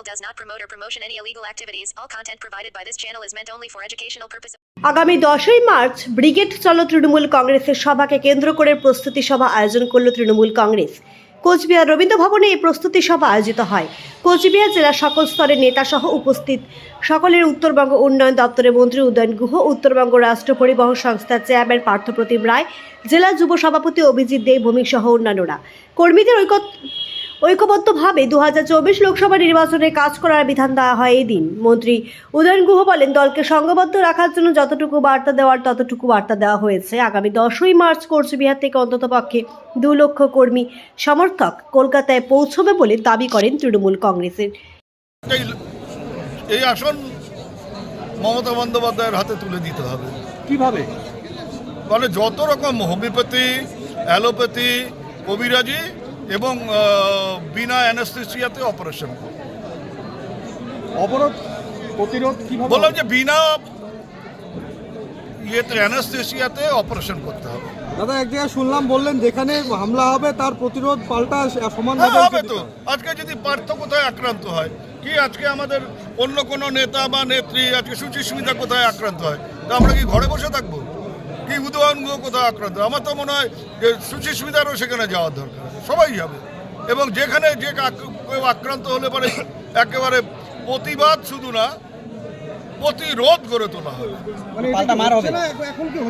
channel does not promote or promotion any illegal activities. All content provided by this channel is meant only for educational purposes. আগামী দশই March brigade চলো তৃণমূল কংগ্রেসের সভাকে কেন্দ্র করে প্রস্তুতি সভা আয়োজন করল তৃণমূল কংগ্রেস কোচবিহার রবীন্দ্র ভবনে এই প্রস্তুতি সভা আয়োজিত হয় কোচবিহার জেলার সকল স্তরের নেতা সহ উপস্থিত সকলের উত্তরবঙ্গ উন্নয়ন দপ্তরের মন্ত্রী উদয়ন গুহ, উত্তরবঙ্গ রাষ্ট্র পরিবহন সংস্থার চেয়ারম্যান পার্থপ্রতিম রায়, জেলা যুব সভাপতি অভিজিৎ দে ভৌমিক সহ অন্যান্যরা কর্মীদের ঐক্য ঐক্যবদ্ধভাবে দু লোকসভা নির্বাচনে কাজ করার বিধান দেওয়া হয় এই দিন। মন্ত্রী উদয়ন গুহ বলেন দলকে সংঘবদ্ধ রাখার জন্য যতটুকু বার্তা দেওয়ার ততটুকু বার্তা দেওয়া হয়েছে। আগামী দশই মার্চ কোচবিহার থেকে অন্ততপক্ষে দু লক্ষ কর্মী সমর্থক কলকাতায় পৌঁছবে বলে দাবি করেন তৃণমূল কংগ্রেসের। এই এই আসন মমতা বন্দ্যোপাধ্যায়ের হাতে তুলে দিতে হবে। কীভাবে? মানে যত রকম হোমিওপ্যাথি অ্যালোপ্যাথি কবিরাজি এবং বিনা অ্যানাস্থেসিয়াতে অপারেশন অবরোধ প্রতিরোধ কীভাবে বললাম যে বিনা ইয়েতে অ্যানাস্থেসিয়াতে অপারেশন করতে হবে। দাদা এক জায়গায় শুনলাম বললেন যেখানে হামলা হবে তার প্রতিরোধ পাল্টা সমান হ্যাঁ হবে তো আজকে যদি পার্থ কোথায় আক্রান্ত হয় কি আজকে আমাদের অন্য কোনো নেতা বা নেত্রী আজকে সুচিস্মিতা কোথায় আক্রান্ত হয়? তা আমরা কি ঘরে বসে থাকব? কি উদয়ন গুহ কোথায় আক্রান্ত? আমার তো মনে হয় যে সুচি সুবিধারও সেখানে যাওয়ার দরকার। সবাই যাবে। এবং যেখানে যে কেউ আক্রান্ত হলে পরে একেবারে প্রতিবাদ শুধু না প্রতিরোধ গড়ে তোলা হবে। মানে পাল্টা মার হবে।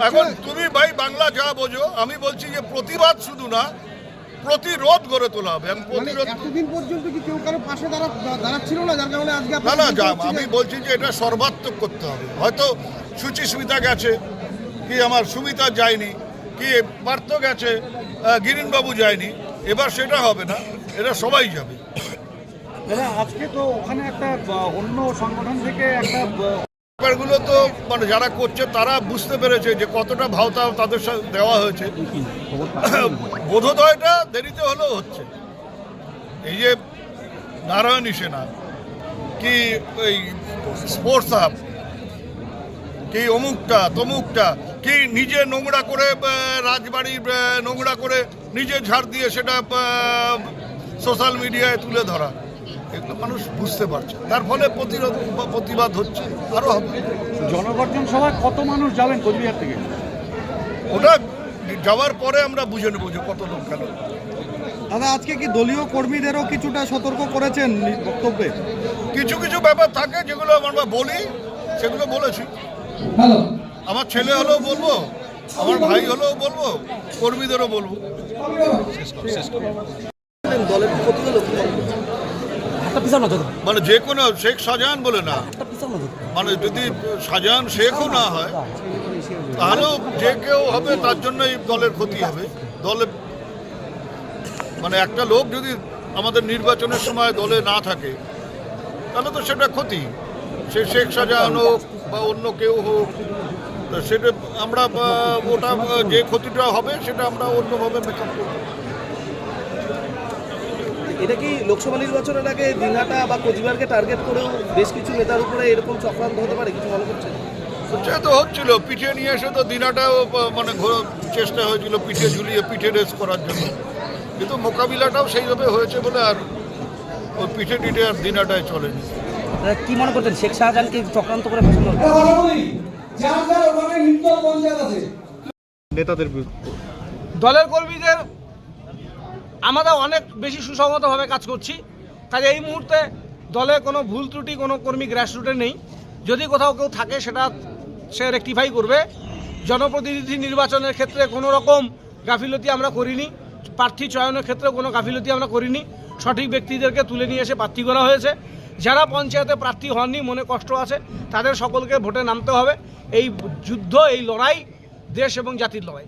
এখন তুমি ভাই বাংলা যা বোঝো আমি বলছি যে প্রতিবাদ শুধু না প্রতিরোধ গড়ে তোলা হবে। মানে এতদিন পর্যন্ত কি কেউ কারও পাশে দাঁড়াচ্ছিল না? যার কারণে আজকে না না আমি বলছি যে এটা সর্বাত্মক করতে হবে। হয়তো সুচি সুবিধা গেছে কি আমার সুমিতা যায়নি কি পার্থ গেছে গিরিনবাবু যায়নি এবার সেটা হবে না এটা সবাই যাবে। দাদা আজকে তো ওখানে একটা অন্য সংগঠন থেকে একটা ব্যাপারগুলো তো মানে যারা করছে তারা বুঝতে পেরেছে যে কতটা ভাওতা তাদের সাথে দেওয়া হয়েছে। বোধোদয়টা দেরিতে হলেও হচ্ছে। এই যে নারায়ণী সেনা কি এই স্পোর্টস আপ কি অমুকটা তমুকটা কি নিজে নোংরা করে রাজবাড়ি নোংরা করে নিজে ঝাড় দিয়ে সেটা সোশ্যাল মিডিয়ায় তুলে ধরা এগুলো মানুষ বুঝতে পারছে। তার ফলে প্রতিরোধ বা প্রতিবাদ হচ্ছে আরও হবে। জনগর্জন সভায় কত মানুষ যাবেন কোচবিহার থেকে? ওটা যাওয়ার পরে আমরা বুঝে নেব যে কত লোক গেল। দাদা আজকে কি দলীয় কর্মীদেরও কিছুটা সতর্ক করেছেন বক্তব্যে? কিছু কিছু ব্যাপার থাকে যেগুলো আমরা বলি সেগুলো বলেছি। আমার ছেলে হলেও বলব আমার ভাই হলেও বলব কর্মীদেরও বলব। মানে যে কোনো শেখ শাহজাহান বলে না। মানে যদি শাহজাহান শেখও না হয় তাহলেও যে কেউ হবে তার জন্যই দলের ক্ষতি হবে। দলে মানে একটা লোক যদি আমাদের নির্বাচনের সময় দলে না থাকে তাহলে তো সেটা ক্ষতি। সে শেখ শাহজাহান হোক বা অন্য কেউ হোক সেটা আমরা ওটা যে ক্ষতিটা হবে সেটা আমরা অন্যভাবে মেকআপ করব। এটা কি লোকসভা নির্বাচনের আগে দিনহাটা বা কোচবিহারকে টার্গেট করেও বেশ কিছু নেতার উপরে এরকম চক্রান্ত হতে পারে? কিছু মনে করছেন? সে তো হচ্ছিল পিঠে নিয়ে এসে তো দিনাটাও মানে চেষ্টা হয়েছিল পিঠে ঝুলিয়ে পিঠে রেস করার জন্য। কিন্তু মোকাবিলাটাও সেইভাবে হয়েছে বলে আর ওই পিঠে টিঠে আর দিনাটায় চলেনি। কি মনে করছেন শেখ শাহজাহানকে চক্রান্ত করে ফেসানো নেতাদের দলের কর্মীদের আমরা অনেক বেশি সুসংহতভাবে কাজ করছি। কাজে এই মুহূর্তে দলে কোনো ভুল ত্রুটি কোনো কর্মী গ্রাসরুটে নেই। যদি কোথাও কেউ থাকে সেটা সে রেকটিফাই করবে। জনপ্রতিনিধি নির্বাচনের ক্ষেত্রে কোনো রকম গাফিলতি আমরা করিনি। প্রার্থী চয়নের ক্ষেত্রে কোনো গাফিলতি আমরা করিনি। সঠিক ব্যক্তিদেরকে তুলে নিয়ে এসে প্রার্থী করা হয়েছে। যারা পঞ্চায়েতে প্রার্থী হননি, মনে কষ্ট আছে, তাদের সকলকে ভোটে নামতে হবে। এই যুদ্ধ, এই লড়াই দেশ এবং জাতির লড়াই।